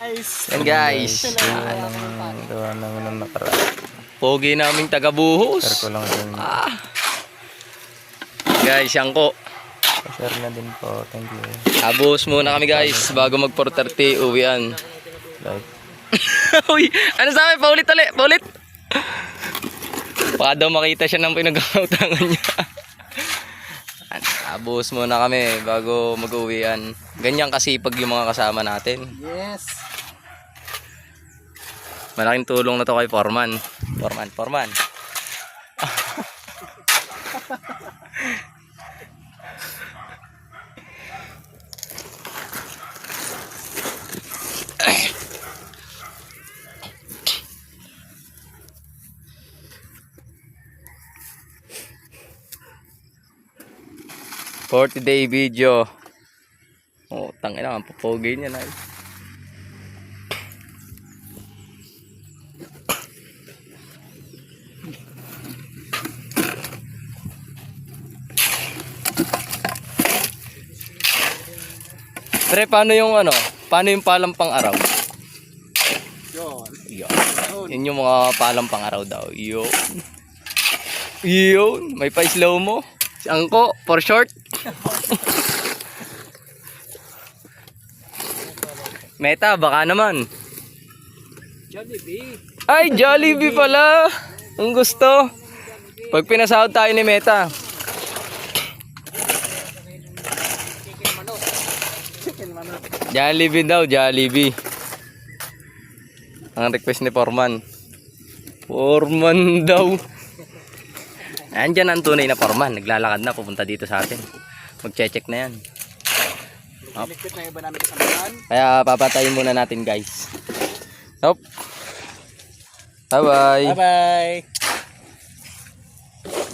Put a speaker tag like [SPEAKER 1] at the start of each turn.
[SPEAKER 1] Guys.
[SPEAKER 2] Yan guys.
[SPEAKER 1] Sila.
[SPEAKER 3] Gawa namin ng nakaraan.
[SPEAKER 2] Pogi naming taga-buhos.
[SPEAKER 3] Share ko lang din.
[SPEAKER 2] Guys, yan ko.
[SPEAKER 3] Share na din po. Thank you.
[SPEAKER 2] Abos muna kami guys bago mag 4.30 uwian.
[SPEAKER 3] Like.
[SPEAKER 2] Uy, ano sabi? Paulit ulit, paulit. Baka daw makita siya ng pinag-autangan niya. Abos muna kami bago mag-uwian. Ganyan kasipag yung mga kasama natin.
[SPEAKER 1] Yes.
[SPEAKER 2] Malaking tulong na to kay Foreman. Foreman, Foreman. Forty day video. Oh, tangina ang pupogi niya na. Pre, paano yung ano? Paano yung palang pang araw?
[SPEAKER 1] Yun.
[SPEAKER 2] Yun. Yun yung mga palang pang araw daw. Yun. Yun. May pa-slow mo. Si Angko, for short. Meta, baka naman.
[SPEAKER 1] Jollibee.
[SPEAKER 2] Ay, Jollibee pala. Ang gusto. Pag pinasahod tayo ni Meta. Jollibee daw, Jollibee. Ang request ni Forman. Forman daw. Andyan ang tunay na Forman. Naglalakad na, pupunta dito sa atin. Mag-check na yan.
[SPEAKER 1] Ligpit na iba namin kasamahan.
[SPEAKER 2] Kaya papatayin muna natin guys. Hop. Bye-bye.
[SPEAKER 1] Bye-bye.